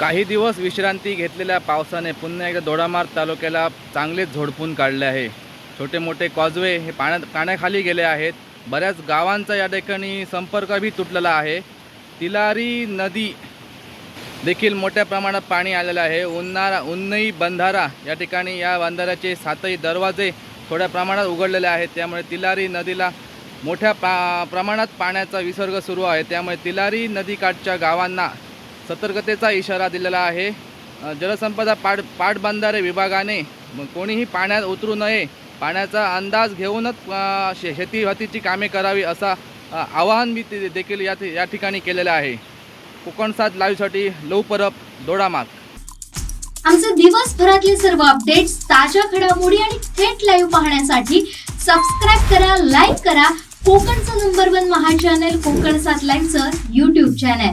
काही दिवस विश्रांती घेतलेल्या पावसाने पुन्हा एकदा दोडामार्ग तालुक्याला चांगलेच झोडपून काढले आहे. छोटे मोठे कॉजवे हे पाण्यात पाण्याखाली गेले आहेत. बऱ्याच गावांचा या ठिकाणी संपर्कही तुटलेला आहे. तिलारी नदी देखील मोठ्या प्रमाणात पाणी आलेलं आहे. उन्हाळा उन्नई बंधारा या ठिकाणी या बंधाऱ्याचे सातही दरवाजे थोड्या प्रमाणात उघडलेले आहेत. त्यामुळे तिलारी नदीला मोठ्या पा प्रमाणात पाण्याचा विसर्ग सुरू आहे. त्यामुळे तिलारी नदीकाठच्या गावांना सतर्कतेचा इशारा दिलेला आहे. जलसंपदा पाट पाटबंधारे विभागाने कोणीही पाण्यात उतरू नये. पाण्याचा अंदाज घेऊनच शे शेतीभातीची कामे करावी असा आवाहन मी ते- देखील या या ठिकाणी केलेलं आहे. कोकण सात लाईव्हसाठी लव परब दोडामाग आमचे दिवसभरातले सर्व अपडेट्स ताज्या घडामोडी आणि थेट लाईव्ह पाहण्यासाठी सबस्क्राईब करा लाईक करा. कोकणचं number one Maha channel Konkan सात लाईव्हचं युट्यूब चॅनल